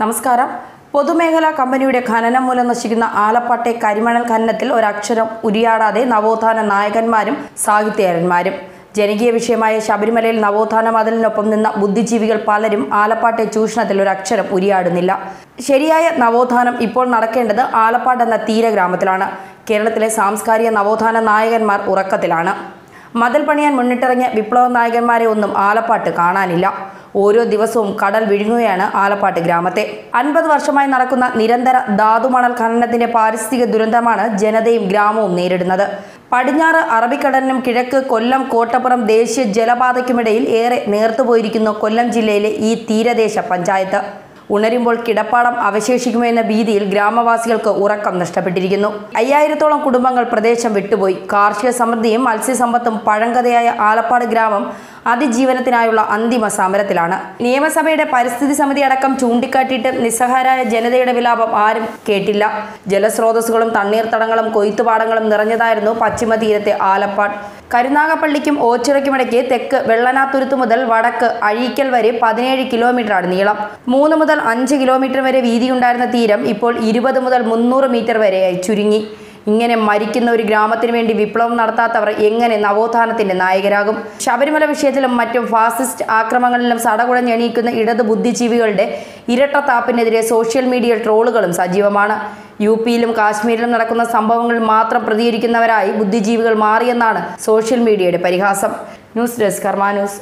നമസ്കാരം. പൊതുമേഖലാ കമ്പനിയുടെ ഖനനം മൂലം നശിക്കുന്ന ആലപ്പാട്ടെ കരിമണൽ ഖനനത്തിൽ ഒരക്ഷരം ഉരിയാടാതെ നവോത്ഥാന നായകന്മാരും സാഹിത്യകാരന്മാരും. ജനകീയ വിഷയമായ ശബരിമലയിൽ നവോത്ഥാന മതിലിനൊപ്പം നിന്ന ബുദ്ധിജീവികൾ പലരും ആലപ്പാട്ടെ ചൂഷണത്തിൽ ഒരക്ഷരം ഉരിയാടുന്നില്ല. ശരിയായ നവോത്ഥാനം ഇപ്പോൾ നടക്കേണ്ടത് ആലപ്പാട് എന്ന തീരഗ്രാമത്തിലാണ് കേരളത്തിലെ സാംസ്കാരിക നവോത്ഥാന നായകന്മാർ ഉറക്കത്തിലാണ്. മതിൽ പണിയാൻ മുന്നിട്ടിറങ്ങിയ വിപ്ലവ നായകന്മാരെ ഒന്നും ആലപ്പാട്ട് കാണാനില്ല. ഓരോ ദിവസവും കടൽ വിഴുങ്ങുകയാണ് ആലപ്പാട്ട് ഗ്രാമത്തെ. അൻപത് വർഷമായി നടക്കുന്ന നിരന്തര ധാതുമണൽ ഖനനത്തിന്റെ പാരിസ്ഥിതിക ദുരന്തമാണ് ജനതയും ഗ്രാമവും നേരിടുന്നത്. പടിഞ്ഞാറ് അറബിക്കടലിനും കിഴക്ക് കൊല്ലം കോട്ടപ്പുറം ദേശീയ ജലപാതയ്ക്കുമിടയിൽ ഏറെ നേർത്തുപോയിരിക്കുന്നു കൊല്ലം ജില്ലയിലെ ഈ തീരദേശ പഞ്ചായത്ത്. ഉണരുമ്പോൾ കിടപ്പാടം അവശേഷിക്കുമോ എന്ന ഭീതിയിൽ ഗ്രാമവാസികൾക്ക് ഉറക്കം നഷ്ടപ്പെട്ടിരിക്കുന്നു. അയ്യായിരത്തോളം കുടുംബങ്ങൾ പ്രദേശം വിട്ടുപോയി. കാർഷിക സമൃദ്ധിയും മത്സ്യസമ്പത്തും പഴങ്കഥയായ ആലപ്പാട് ഗ്രാമം അതിജീവനത്തിനായുള്ള അന്തിമ സമരത്തിലാണ്. നിയമസഭയുടെ പരിസ്ഥിതി സമിതി അടക്കം ചൂണ്ടിക്കാട്ടിയിട്ട് നിസ്സഹാരായ ജനതയുടെ വിലാപം ആരും കേട്ടില്ല. ജലസ്രോതസ്സുകളും തണ്ണീർത്തടങ്ങളും കൊയ്ത്തുപാടങ്ങളും നിറഞ്ഞതായിരുന്നു പശ്ചിമ തീരത്തെ ആലപ്പാട്. കരുനാഗപ്പള്ളിക്കും ഓച്ചിറയ്ക്കുമിടയ്ക്ക് തെക്ക് വെള്ളനാത്തുരുത്ത് മുതൽ വടക്ക് അഴീക്കൽ വരെ പതിനേഴ് കിലോമീറ്ററാണ് നീളം. മൂന്ന് മുതൽ അഞ്ച് കിലോമീറ്റർ വരെ വീതിയുണ്ടായിരുന്ന തീരം ഇപ്പോൾ ഇരുപത് മുതൽ മുന്നൂറ് മീറ്റർ വരെയായി ചുരുങ്ങി. ഇങ്ങനെ മരിക്കുന്ന ഒരു ഗ്രാമത്തിന് വേണ്ടി വിപ്ലവം നടത്താത്തവർ എങ്ങനെ നവോത്ഥാനത്തിന്റെ നായകരാകും? ശബരിമല വിഷയത്തിലും മറ്റും ഫാസിസ്റ്റ് ആക്രമണങ്ങളിലും സടകുടഞ്ഞെണീക്കുന്ന ഇടത് ബുദ്ധിജീവികളുടെ ഇരട്ടത്താപ്പിനെതിരെ സോഷ്യൽ മീഡിയ ട്രോളുകളും സജീവമാണ്. യു പിയിലും കാശ്മീരിലും നടക്കുന്ന സംഭവങ്ങൾ മാത്രം പ്രതികരിക്കുന്നവരായി ബുദ്ധിജീവികൾ മാറിയെന്നാണ് സോഷ്യൽ മീഡിയയുടെ പരിഹാസം. News desk Karma news.